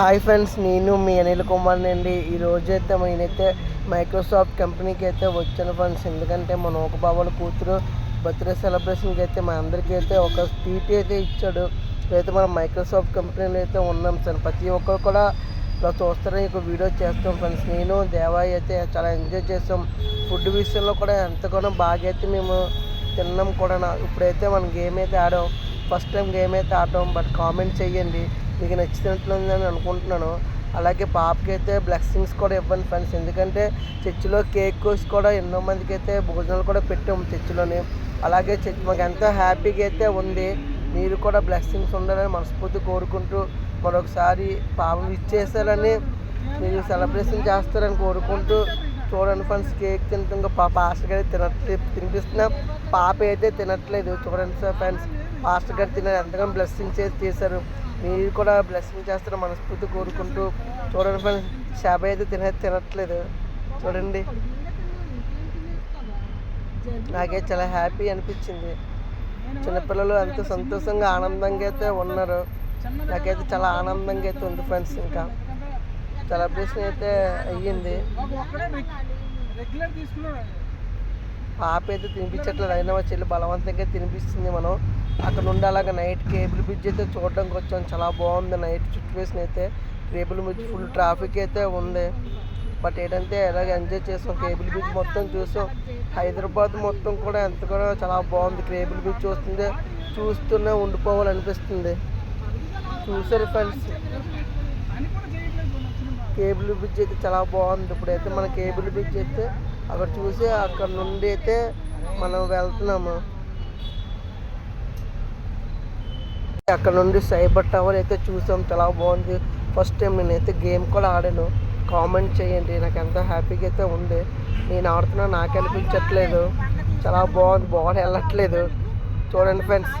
Hi friends నేను మీ అనిల్ కుమార్ అండి. ఈ అయితే నేనైతే మైక్రోసాఫ్ట్ కంపెనీకి అయితే వచ్చాను ఫ్రెండ్స్. ఎందుకంటే మా నూక బాబాల కూతురు బర్త్డే సెలబ్రేషన్కి అయితే మా అందరికీ అయితే ఒక స్వీట్ అయితే ఇచ్చాడు. అయితే మనం మైక్రోసాఫ్ట్ కంపెనీలో అయితే ఉన్నాం సార్ ప్రతి ఒక్కరు కూడా ఇలా చూస్తారని ఒక వీడియో చేస్తాం ఫ్రెండ్స్. నేను దేవాయి అయితే చాలా ఎంజాయ్ చేస్తాం ఫుడ్ విషయంలో కూడా ఎంతగానో బాగా అయితే మేము తిన్నాం కూడా ఇప్పుడైతే మనం గేమ్ అయితే ఆడాం. ఫస్ట్ టైం గేమ్ అయితే ఆడటం బట్ కామెంట్ చేయండి మీకు నచ్చినట్లుందని అనుకుంటున్నాను. అలాగే పాపకి అయితే బ్లెస్సింగ్స్ కూడా ఇవ్వండి ఫ్రెండ్స్. ఎందుకంటే చర్చిలో కేక్ కోసి కూడా ఎన్నో మందికి అయితే భోజనాలు కూడా పెట్టాము చర్చిలోని. అలాగే చర్చ్ మాకు ఎంతో హ్యాపీగా అయితే ఉంది. మీరు కూడా బ్లెస్సింగ్స్ ఉండాలని మనస్ఫూర్తి కోరుకుంటూ మరొకసారి పాపం ఇచ్చేసారని మీరు సెలబ్రేషన్ చేస్తారని కోరుకుంటూ చూడండి ఫ్రెండ్స్ కేక్ తింటుంగా పాప పాస్టర్ గారి తినట్లేదు తినిపిస్తున్న. పాప అయితే తినట్లేదు చూడండి సార్ ఫ్రెండ్స్ పాస్టర్ గారు తిన్నారు ఎంతగానో బ్లెస్సింగ్ చేసి చేశారు మీరు కూడా బ్లెస్సింగ్ చేస్తారు మనస్ఫూర్తి కోరుకుంటూ చూడండి ఫ్రెండ్స్ షాబ్ అయితే తిన తినట్లేదు. చూడండి. నాకే చాలా హ్యాపీ అనిపించింది. చిన్నపిల్లలు ఎంతో సంతోషంగా ఆనందంగా అయితే ఉన్నారు. నాకైతే చాలా ఆనందంగా అయితే ఉంది ఫ్రెండ్స్ ఇంకా. సెలబ్రేషన్ అయితే అయ్యింది. పాప అయితే తినిపించట్లేదు. అయినా మా చెల్లి బలవంతంగా తినిపిస్తుంది మనం. అక్కడ నుండి అలాగ నైట్ కేబుల్ బ్రిడ్జ్ అయితే చూడడానికి వచ్చాం. చాలా బాగుంది నైట్ సిచ్యువేషన్ అయితే. కేబుల్ బ్రిడ్జ్ ఫుల్ ట్రాఫిక్ అయితే ఉంది. బట్ ఏంటంటే ఎలాగ ఎంజాయ్ చేసాం? కేబుల్ బ్రిడ్జ్ మొత్తం చూసాం. హైదరాబాద్ మొత్తం కూడా ఎంత కూడా చాలా బాగుంది. కేబుల్ బ్రిడ్జ్ చూస్తుంటే చూస్తూనే ఉండిపోవాలనిపిస్తుంది. చూసారు ఫ్రెండ్స్ కేబుల్ బ్రిడ్జ్ అయితే చాలా బాగుంది. ఇప్పుడైతే మన కేబుల్ బ్రిడ్జ్ అయితే అక్కడ చూసి అక్కడ నుండి అయితే మనం వెళ్తున్నాము. అక్కడ నుండి సైబర్ టవర్ అయితే చూసాం. చాలా బాగుంది. ఫస్ట్ టైం నేనైతే గేమ్ కూడా ఆడాను. కామెంట్ చేయండి. నాకు ఎంత హ్యాపీగా అయితే ఉంది. నేను ఆడుతున్నా నాకు అనిపించట్లేదు. చాలా బాగుంది. బాల్ వెళ్ళట్లేదు. చూడండి ఫ్రెండ్స్.